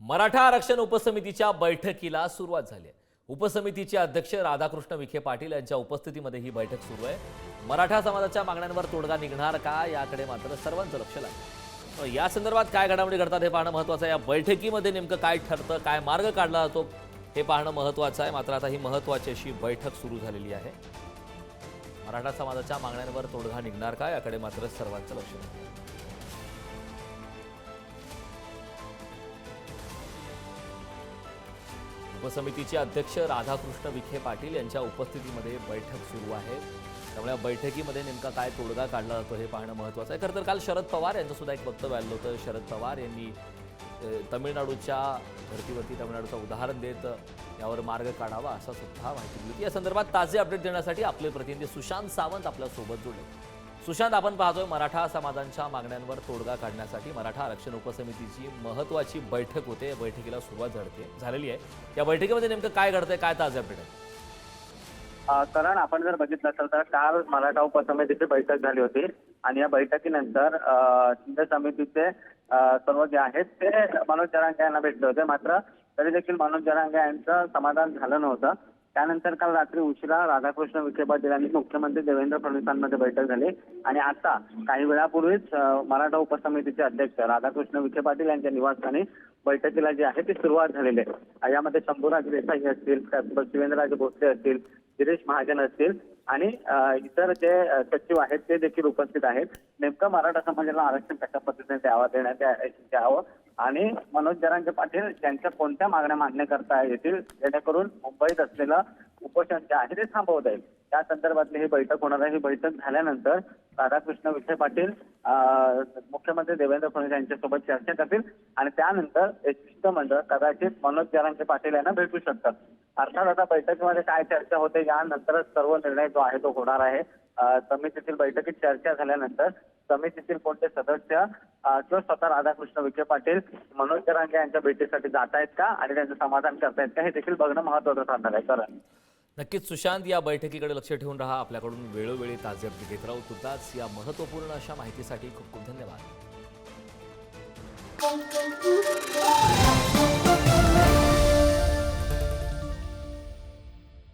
मराठा आरक्षण उपसमितीच्या बैठकीला सुरुवात झाली आहे. उपसमितीचे अध्यक्ष राधाकृष्ण विखे पाटील यांच्या उपस्थितीमध्ये ही बैठक सुरू आहे. मराठा समाजाच्या मागण्यांवर तोडगा निघणार का याकडे मात्र सर्वांचं लक्ष लागलं. या संदर्भात काय घडामोडी घडतात हे पाहणं महत्त्वाचं आहे. या बैठकीमध्ये नेमकं काय ठरतं काय मार्ग काढला जातो हे पाहणं महत्त्वाचं आहे. मात्र आता ही महत्त्वाची अशी बैठक सुरू झालेली आहे. मराठा समाजाच्या मागण्यांवर तोडगा निघणार का याकडे मात्र सर्वांचं लक्ष लागलं. उपसमितीचे अध्यक्ष राधाकृष्ण विखे पाटील यांच्या उपस्थितीमध्ये बैठक सुरू आहे. त्यामुळे या बैठकीमध्ये नेमका काय तोडगा काढला जातो हे पाहणं महत्त्वाचं आहे. खरं तर काल शरद पवार यांचं सुद्धा एक वक्तव्य आलं होतं. शरद पवार यांनी तमिळनाडूच्या धर्तीवरती तमिळनाडूचं उदाहरण देत यावर मार्ग काढावा असा सुद्धा माहिती दिली होती. या संदर्भात ताजे अपडेट देण्यासाठी आपले प्रतिनिधी सुशांत सावंत आपल्यासोबत जोडले सुशांत आपण पाहतोय मराठा समाजांच्या मागण्यांवर तोडगा काढण्यासाठी मराठा आरक्षण उपसमितीची महत्वाची बैठक होते. या बैठकीला सुरुवात झाडते झालेली आहे. या बैठकीमध्ये नेमकं काय घडतंय काय ताज्या भेटत कारण आपण जर बघितलं असेल तर काल मराठा उपसमितीची बैठक झाली होती. आणि या बैठकीनंतर शिंदे समितीचे सर्व जे आहेत ते मनोज जरांगे यांना भेटले होते. मात्र तरी देखील मनोज जरांगे यांचं समाधान झालं नव्हतं. त्यानंतर काल रात्री उशिरा राधाकृष्ण विखे पाटील आणि मुख्यमंत्री देवेंद्र फडणवीसांमध्ये बैठक झाली. आणि आता काही वेळापूर्वीच मराठा उपसमितीचे अध्यक्ष राधाकृष्ण विखे पाटील यांच्या निवासस्थानी बैठकीला जी आहे ती सुरुवात झालेली आहे. यामध्ये शंभूराज देसाई असतील त्याचबरोबर शिवेंद्रराजे भोसले असतील गिरीश महाजन असतील आणि इतर जे सचिव आहेत ते देखील उपस्थित आहेत. नेमकं मराठा समाजाला आरक्षण कशा पद्धतीने द्यावा देण्यात द्यावं आणि मनोज जरांगे पाटील यांच्या कोणत्या मागण्या मान्य करता येतील जेणेकरून मुंबईत असलेलं उपोषण जे आहे ते थांबवता येईल. त्या संदर्भातली ही बैठक होणार आहे. ही बैठक झाल्यानंतर राधाकृष्ण विखे पाटील मुख्यमंत्री देवेंद्र फडणवीस यांच्यासोबत चर्चा करतील आणि त्यानंतर एक शिष्टमंडळ कदाचित मनोज जरांगे पाटील यांना भेटू शकतात. अर्थात आता बैठकीमध्ये काय चर्चा होते यानंतरच सर्व निर्णय जो आहे तो होणार आहे. समितीतील बैठकीत चर्चा झाल्यानंतर समितीतील कोणते सदस्य किंवा स्वतः राधाकृष्ण विखे पाटील मनोज जरांगे यांच्या भेटीसाठी जात आहेत का? आणि त्यांचं समाधान करतायत का? हे देखील बघणं महत्वाचं ठरणार आहे. कारण. नक्कीच सुशांत या बैठकीकडे लक्ष ठेवून राहा. आपल्याकडून वेळोवेळी ताजे अपडेट घेत राहू तुर्ताच या महत्त्वपूर्ण अशा माहितीसाठी खूप खूप धन्यवाद.